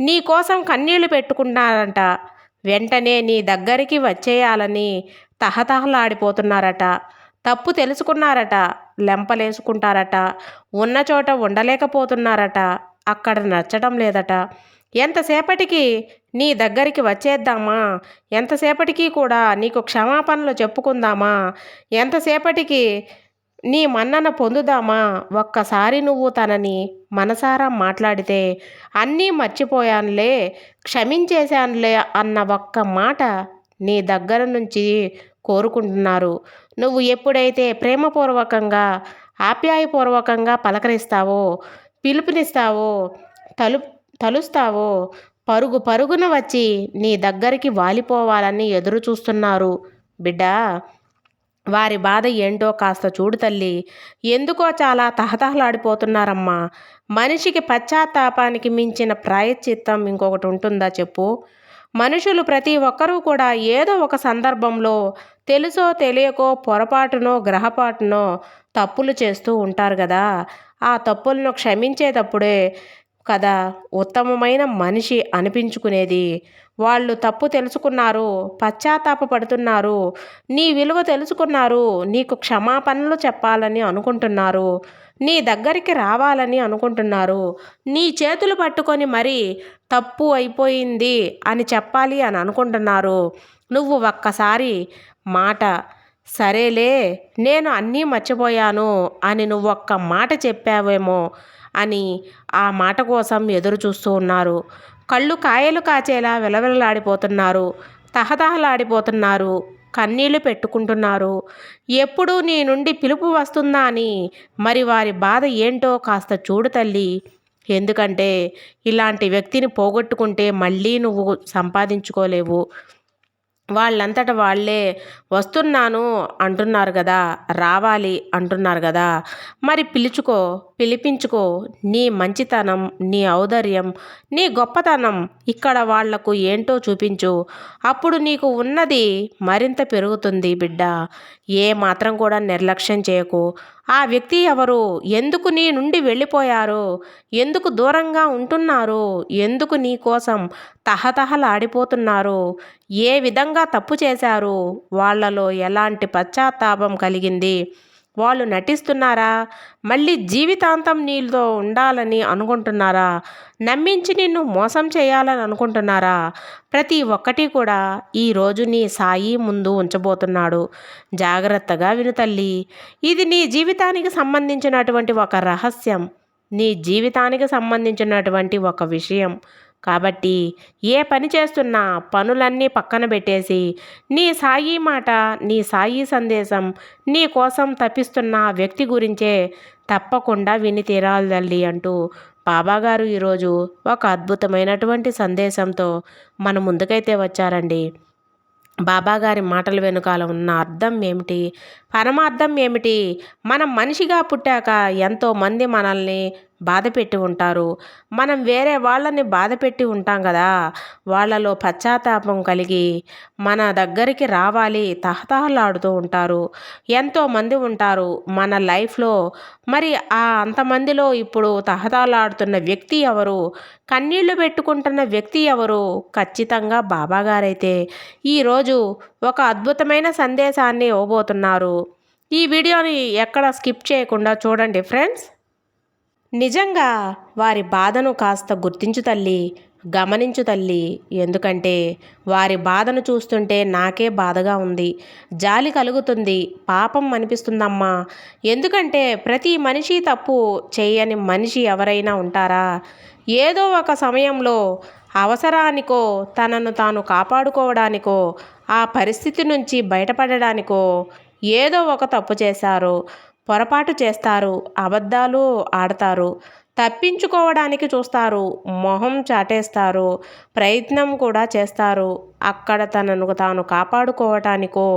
నీ కోసం కన్నీళ్ళు పెట్టుకున్నారంట వెంటనే నీ దగ్గరికి వచ్చేయాలని తహతహలాడిపోతున్నారట. తప్పు తెలుసుకున్నారట. లెంపలేసుకుంటారట. ఉన్న చోట ఉండలేకపోతున్నారట. అక్కడ నచ్చడం లేదట. ఎంతసేపటికి నీ దగ్గరికి వచ్చేద్దామా? ఎంతసేపటికి కూడా నీకు క్షమాపణలు చెప్పుకుందామా? ఎంతసేపటికి నీ మన్నన పొందుదామా? ఒక్కసారి నువ్వు తనని మనసారా మాట్లాడితే అన్నీ మర్చిపోయానులే క్షమించేశానులే అన్న ఒక్క మాట నీ దగ్గర నుంచి కోరుకుంటున్నారు. నువ్వు ఎప్పుడైతే ప్రేమపూర్వకంగా ఆప్యాయపూర్వకంగా పలకరిస్తావో పిలుపునిస్తావో తలు తలుస్తావో పరుగు పరుగున వచ్చి నీ దగ్గరికి వాలిపోవాలని ఎదురు చూస్తున్నారు బిడ్డా వారి బాధ ఏంటో కాస్త చూడు తల్లి. ఎందుకో చాలా తహతహలాడిపోతున్నారమ్మా. మనిషికి పశ్చాత్తాపానికి మించిన ప్రాయశ్చిత్తం ఇంకొకటి ఉంటుందా చెప్పు. మనుషులు ప్రతి ఒక్కరూ కూడా ఏదో ఒక సందర్భంలో తెలుసో తెలియకో పొరపాటునో గ్రహపాటునో తప్పులు చేస్తూ ఉంటారు కదా. ఆ తప్పులను క్షమించేటప్పుడే కదా ఉత్తమమైన మనిషి అనిపించుకునేది. వాళ్ళు తప్పు తెలుసుకున్నారు పశ్చాత్తాపడుతున్నారు నీ విలువ తెలుసుకున్నారు నీకు క్షమాపణలు చెప్పాలని అనుకుంటున్నారు నీ దగ్గరికి రావాలని అనుకుంటున్నారు నీ చేతులు పట్టుకొని మరీ తప్పు అయిపోయింది అని చెప్పాలి అని అనుకుంటున్నారు. నువ్వు ఒక్కసారి మాట సరేలే నేను అన్నీ మర్చిపోయాను అని నువ్వు ఒక్క మాట చెప్పావేమో అని ఆ మాట కోసం ఎదురు చూస్తూ ఉన్నారు. కళ్ళు కాయలు కాచేలా విలవిలలాడిపోతున్నారు. తహతహలాడిపోతున్నారు. కన్నీళ్ళు పెట్టుకుంటున్నారు. ఎప్పుడు నీ నుండి పిలుపు వస్తుందా అని మరి వారి బాధ ఏంటో కాస్త చూడు తల్లి. ఎందుకంటే ఇలాంటి వ్యక్తిని పోగొట్టుకుంటే మళ్ళీ నువ్వు సంపాదించుకోలేవు. వాళ్ళంతట వాళ్ళే వస్తున్నాను అంటున్నారు కదా రావాలి అంటున్నారు కదా మరి పిలుచుకో. పిలిపించుకో. నీ మంచితనం నీ ఔదర్యం నీ గొప్పతనం ఇక్కడ వాళ్ళకు ఏంటో చూపించు. అప్పుడు నీకు ఉన్నది మరింత పెరుగుతుంది బిడ్డ. ఏ మాత్రం కూడా నిర్లక్ష్యం చేయకు. ఆ వ్యక్తి ఎవరు? ఎందుకు నీ నుండి వెళ్ళిపోయారు? ఎందుకు దూరంగా ఉంటున్నారు? ఎందుకు నీ కోసం తహతహలాడిపోతున్నారు? ఏ విధంగా తప్పు చేశారు? వాళ్ళలో ఎలాంటి పశ్చాత్తాపం కలిగింది? వాళ్ళు నటిస్తున్నారా? మళ్ళీ జీవితాంతం నీళ్ళతో ఉండాలని అనుకుంటున్నారా? నమ్మించి నిన్ను మోసం చేయాలని అనుకుంటున్నారా? ప్రతి ఒక్కటి కూడా ఈరోజు నీ సాయి ముందు ఉంచబోతున్నాడు. జాగ్రత్తగా విను తల్లి. ఇది నీ జీవితానికి సంబంధించినటువంటి ఒక రహస్యం. నీ జీవితానికి సంబంధించినటువంటి ఒక విషయం. కాబట్టి ఏ పని చేస్తున్నా పనులన్నీ పక్కన పెట్టేసి నీ సాయి మాట నీ సాయి సందేశం నీ కోసం తప్పిస్తున్న వ్యక్తి గురించే తప్పకుండా విని తీరాలి తల్లి అంటూ బాబాగారు ఈరోజు ఒక అద్భుతమైనటువంటి సందేశంతో మన ముందుకైతే వచ్చారండి. బాబాగారి మాటల వెనుకాల ఉన్న అర్థం ఏమిటి? పరమార్థం ఏమిటి? మనం మనిషిగా పుట్టాక ఎంతోమంది మనల్ని బాధ పెట్టి ఉంటారు. మనం వేరే వాళ్ళని బాధ పెట్టి ఉంటాం కదా? వాళ్ళలో పశ్చాత్తాపం కలిగి మన దగ్గరికి రావాలి తహతహలాడుతూ ఉంటారు. ఎంతోమంది ఉంటారు మన లైఫ్లో. మరి ఆ అంతమందిలో ఇప్పుడు తహతహలాడుతున్న వ్యక్తి ఎవరు? కన్నీళ్ళు పెట్టుకుంటున్న వ్యక్తి ఎవరు? ఖచ్చితంగా బాబాగారైతే. ఈరోజు ఒక అద్భుతమైన సందేశాన్ని ఇవ్వబోతున్నారు. ఈ వీడియోని ఎక్కడ స్కిప్ చేయకుండా చూడండి ఫ్రెండ్స్. నిజంగా వారి బాధను కాస్త గుర్తించు తల్లి గమనించు తల్లి. ఎందుకంటే వారి బాధను చూస్తుంటే నాకే బాధగా ఉంది. జాలి కలుగుతుంది. పాపం అనిపిస్తుందమ్మా. ఎందుకంటే ప్రతి మనిషి తప్పు చేయని మనిషి ఎవరైనా ఉంటారా? ఏదో ఒక సమయంలో అవసరానికో తనను తాను కాపాడుకోవడానికో ఆ పరిస్థితి నుంచి బయటపడడానికో ఏదో ఒక తప్పు చేశారు పొరపాటు చేస్తారు అబద్ధాలు ఆడతారు తప్పించుకోవడానికి చూస్తారు మొహం చాటేస్తారు ప్రయత్నం కూడా చేస్తారు అక్కడ తనను తాను కాపాడుకోవటానికో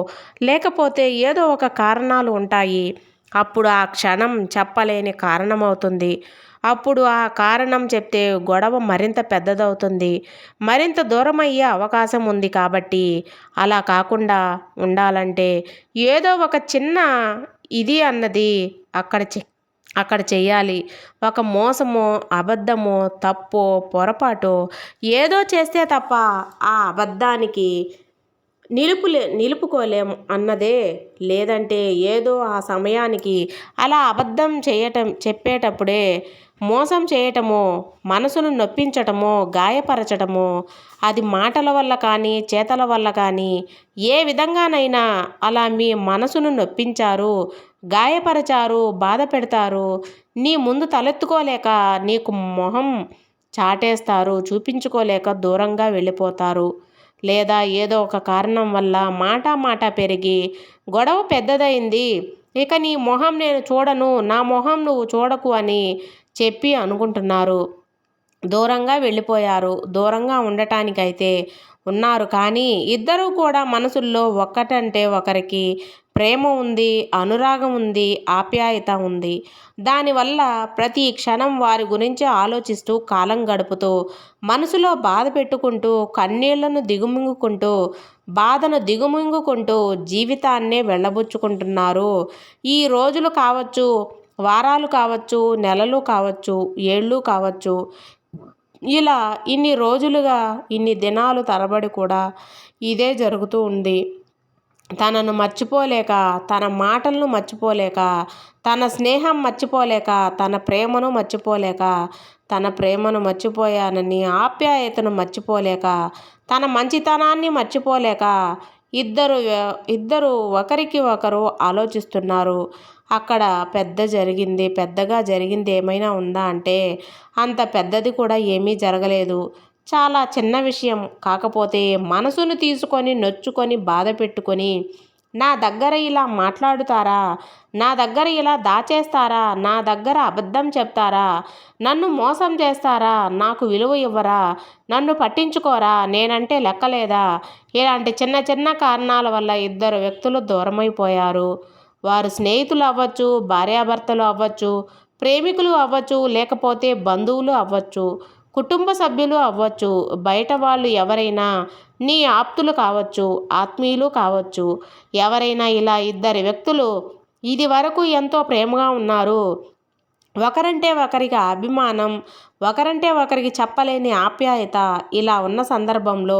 లేకపోతే ఏదో ఒక కారణాలు ఉంటాయి అప్పుడు ఆ క్షణం చెప్పలేని కారణమవుతుంది. అప్పుడు ఆ కారణం చెప్తే గొడవ మరింత పెద్దదవుతుంది. మరింత దూరం అయ్యే అవకాశం ఉంది కాబట్టి అలా కాకుండా ఉండాలంటే ఏదో ఒక చిన్న ఇది అన్నది అక్కడ అక్కడ చేయాలి ఒక మోసమో అబద్ధమో తప్పో పొరపాటో ఏదో చేస్తే తప్ప ఆ అబద్ధానికి నిలుపులే నిలుపుకోలేము అన్నదే. లేదంటే ఏదో ఆ సమయానికి అలా అబద్ధం చేయటం చెప్పేటప్పుడే మోసం చేయటమో మనసును నొప్పించటమో గాయపరచటమో అది మాటల వల్ల కానీ చేతల వల్ల కానీ ఏ విధంగానైనా అలా మీ మనసును నొప్పించారు గాయపరచారు బాధ పెడతారు నీ ముందు తలెత్తుకోలేక నీకు మొహం చాటేస్తారు చూపించుకోలేక దూరంగా వెళ్ళిపోతారు. లేదా ఏదో ఒక కారణం వల్ల మాట మాట పెరిగి గొడవ పెద్దదైంది. ఇక నీ మొహం నేను చూడను నా మొహం నువ్వు చూడకు అని చెప్పి అనుకుంటున్నారు. దూరంగా వెళ్ళిపోయారు. దూరంగా ఉండటానికైతే ఉన్నారు. కానీ ఇద్దరూ కూడా మనసుల్లో ఒక్కటంటే ఒకరికి ప్రేమ ఉంది అనురాగం ఉంది ఆప్యాయత ఉంది. దానివల్ల ప్రతి క్షణం వారి గురించి ఆలోచిస్తూ కాలం గడుపుతూ మనసులో బాధ పెట్టుకుంటూ కన్నీళ్ళను దిగుమింగుకుంటూ బాధను దిగుమింగుకుంటూ జీవితాన్నే వెళ్ళబుచ్చుకుంటున్నారు. ఈ రోజులు కావచ్చు వారాలు కావచ్చు నెలలు కావచ్చు ఏళ్ళు కావచ్చు. ఇలా ఇన్ని రోజులుగా ఇన్ని దినాలు తరబడి కూడా ఇదే జరుగుతూ ఉంది. తనను మర్చిపోలేక తన మాటలను మర్చిపోలేక తన స్నేహం మర్చిపోలేక తన ప్రేమను మర్చిపోలేక తన ప్రేమను మర్చిపోయానని ఆప్యాయతను మర్చిపోలేక తన మంచితనాన్ని మర్చిపోలేక ఇద్దరు ఇద్దరు ఒకరికి ఒకరు ఆలోచిస్తున్నారు. అక్కడ పెద్ద జరిగింది పెద్దగా జరిగింది ఏమైనా ఉందా అంటే అంత పెద్దది కూడా ఏమీ జరగలేదు. చాలా చిన్న విషయం. కాకపోతే మనసును తీసుకొని నొచ్చుకొని బాధ పెట్టుకొని నా దగ్గర ఇలా మాట్లాడుతారా? నా దగ్గర ఇలా దాచేస్తారా? నా దగ్గర అబద్ధం చెప్తారా? నన్ను మోసం చేస్తారా? నాకు విలువ ఇవ్వరా? నన్ను పట్టించుకోరా? నేనంటే లెక్కలేదా? ఇలాంటి చిన్న చిన్న కారణాల వల్ల ఇద్దరు వ్యక్తులు దూరమైపోయారు. వారు స్నేహితులు అవ్వచ్చు భార్యాభర్తలు అవ్వచ్చు ప్రేమికులు అవ్వచ్చు లేకపోతే బంధువులు అవ్వచ్చు కుటుంబ సభ్యులు అవ్వచ్చు బయట వాళ్ళు ఎవరైనా నీ ఆప్తులు కావచ్చు ఆత్మీయులు కావచ్చు ఎవరైనా ఇలా ఇద్దరు వ్యక్తులు ఇది వరకు ఎంతో ప్రేమగా ఉన్నారు ఒకరంటే ఒకరికి అభిమానం ఒకరంటే ఒకరికి చెప్పలేని ఆప్యాయత ఇలా ఉన్న సందర్భంలో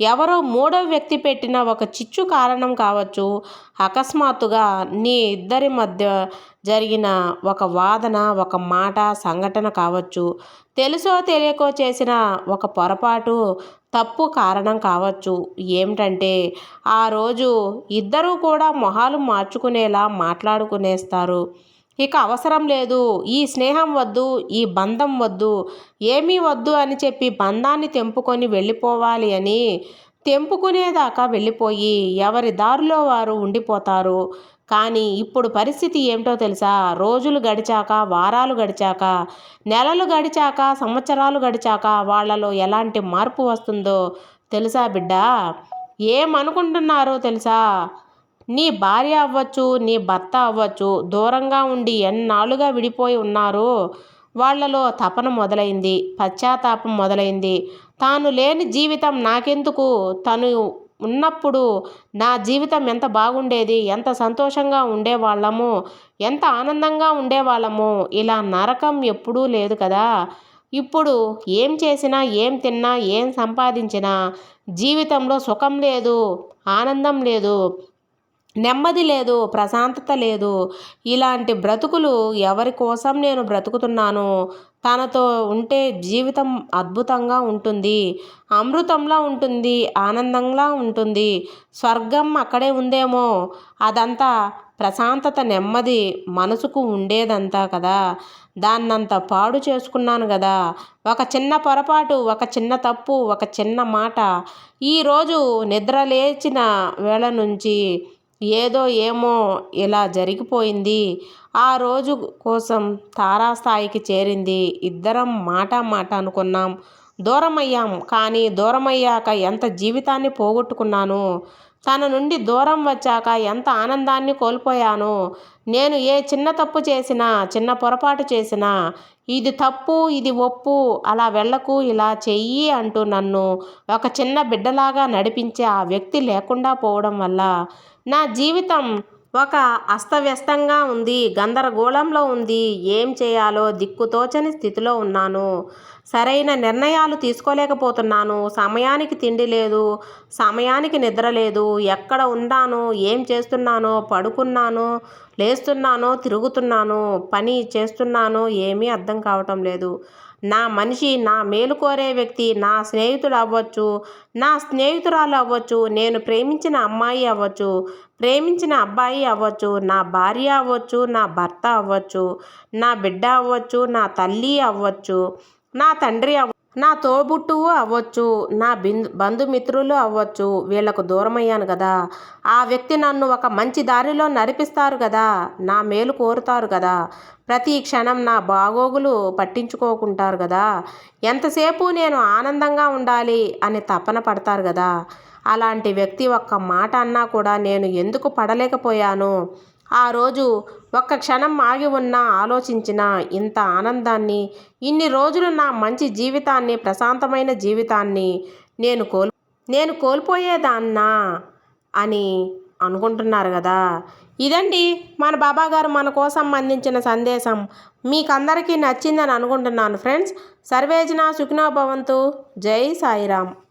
ఎవరో మూడో వ్యక్తి పెట్టిన ఒక చిచ్చు కారణం కావచ్చు. అకస్మాత్తుగా నీ ఇద్దరి మధ్య జరిగిన ఒక వాదన ఒక మాట సంఘటన కావచ్చు. తెలుసో తెలియకో చేసిన ఒక పొరపాటు తప్పు కారణం కావచ్చు. ఏమిటంటే ఆ రోజు ఇద్దరూ కూడా మొహాలు మార్చుకునేలా మాట్లాడుకునేస్తారు. ఇక అవసరం లేదు. ఈ స్నేహం వద్దు ఈ బంధం వద్దు. ఏమీ వద్దు అని చెప్పి బంధాన్ని తెంపుకొని వెళ్ళిపోవాలి అని తెంపుకునేదాకా వెళ్ళిపోయి ఎవరి దారిలో వారు ఉండిపోతారు. కానీ ఇప్పుడు పరిస్థితి ఏమిటో తెలుసా? రోజులు గడిచాక వారాలు గడిచాక నెలలు గడిచాక సంవత్సరాలు గడిచాక వాళ్ళలో ఎలాంటి మార్పు వస్తుందో తెలుసా బిడ్డ? ఏమనుకుంటున్నారో తెలుసా? నీ భార్య అవ్వచ్చు నీ భర్త అవ్వచ్చు దూరంగా ఉండి ఎన్నాళ్ళుగా విడిపోయి ఉన్నారు? వాళ్ళలో తపన మొదలైంది పశ్చాత్తాపం మొదలైంది. తాను లేని జీవితం నాకెందుకు? తను ఉన్నప్పుడు నా జీవితం ఎంత బాగుండేది? ఎంత సంతోషంగా ఉండేవాళ్ళము ఎంత ఆనందంగా ఉండేవాళ్ళము ఇలా నరకం ఎప్పుడూ లేదు కదా? ఇప్పుడు ఏం చేసినా ఏం తిన్నా ఏం సంపాదించినా జీవితంలో సుఖం లేదు ఆనందం లేదు. నెమ్మది లేదు ప్రశాంతత లేదు. ఇలాంటి బ్రతుకులు ఎవరి కోసం నేను బ్రతుకుతున్నాను? తనతో ఉంటే జీవితం అద్భుతంగా ఉంటుంది. అమృతంలా ఉంటుంది ఆనందంగా ఉంటుంది. స్వర్గం అక్కడే ఉందేమో? అదంతా ప్రశాంతత నెమ్మది మనసుకు ఉండేదంతా కదా? దాన్నంత పాడు చేసుకున్నాను కదా? ఒక చిన్న పొరపాటు ఒక చిన్న తప్పు ఒక చిన్న మాట. ఈరోజు నిద్ర లేచిన వేళ నుంచి ఏదో ఏమో ఇలా జరిగిపోయింది. ఆ రోజు కోసం తారాస్థాయికి చేరింది. ఇద్దరం మాట మాట అనుకున్నాం. దూరమయ్యాం. కానీ దూరమయ్యాక ఎంత జీవితాన్ని పోగొట్టుకున్నాను? తన నుండి దూరం వచ్చాక ఎంత ఆనందాన్ని కోల్పోయాను? నేను ఏ చిన్న తప్పు చేసినా చిన్న పొరపాటు చేసినా ఇది తప్పు ఇది ఒప్పు అలా వెళ్ళకు ఇలా చెయ్యి అంటూ నన్ను ఒక చిన్న బిడ్డలాగా నడిపించే ఆ వ్యక్తి లేకుండా పోవడం వల్ల నా జీవితం ఒక అస్తవ్యస్తంగా ఉంది గందరగోళంలో ఉంది ఏం చేయాలో దిక్కుతోచని స్థితిలో ఉన్నాను. సరైన నిర్ణయాలు తీసుకోలేకపోతున్నాను. సమయానికి తిండి లేదు సమయానికి నిద్ర లేదు. ఎక్కడ ఉన్నానో ఏం చేస్తున్నానో? పడుకున్నానో లేస్తున్నానో? తిరుగుతున్నాను పని చేస్తున్నానో? ఏమీ అర్థం కావటం లేదు. నా మనిషి నా మేలు కోరే వ్యక్తి నా స్నేహితుడు అవ్వచ్చు నా స్నేహితురాలు అవ్వచ్చు నేను ప్రేమించిన అమ్మాయి అవ్వచ్చు ప్రేమించిన అబ్బాయి అవ్వచ్చు నా భార్య అవ్వచ్చు నా భర్త అవ్వచ్చు నా బిడ్డ అవ్వచ్చు నా తల్లి అవ్వచ్చు నా తండ్రి అవ్వ నా తోబుట్టువు అవ్వచ్చు నా బిందు బంధుమిత్రులు అవ్వచ్చు వీళ్ళకు దూరమయ్యాను కదా ఆ వ్యక్తి నన్ను ఒక మంచి దారిలో నడిపిస్తారు కదా నా మేలు కోరుతారు కదా ప్రతి క్షణం నా బాగోగులు పట్టించుకోకుంటారు కదా ఎంతసేపు నేను ఆనందంగా ఉండాలి అని తపన పడతారు కదా అలాంటి వ్యక్తి ఒక్క మాట అన్నా కూడా నేను ఎందుకు పడలేకపోయాను? ఆ రోజు ఒక్క క్షణం ఆగి ఉన్నా ఆలోచించిన ఇంత ఆనందాన్ని ఇన్ని రోజులు నా మంచి జీవితాన్ని ప్రశాంతమైన జీవితాన్ని నేను కోల్ నేను కోల్పోయేదాన్నా అని అనుకుంటున్నారు కదా. ఇదండి మన బాబా గారు మన కోసం అందించిన సందేశం. మీకందరికీ నచ్చిందని అనుకుంటున్నాను ఫ్రెండ్స్. సర్వేజన సుఖినో భవంతు. జై సాయిరామ్.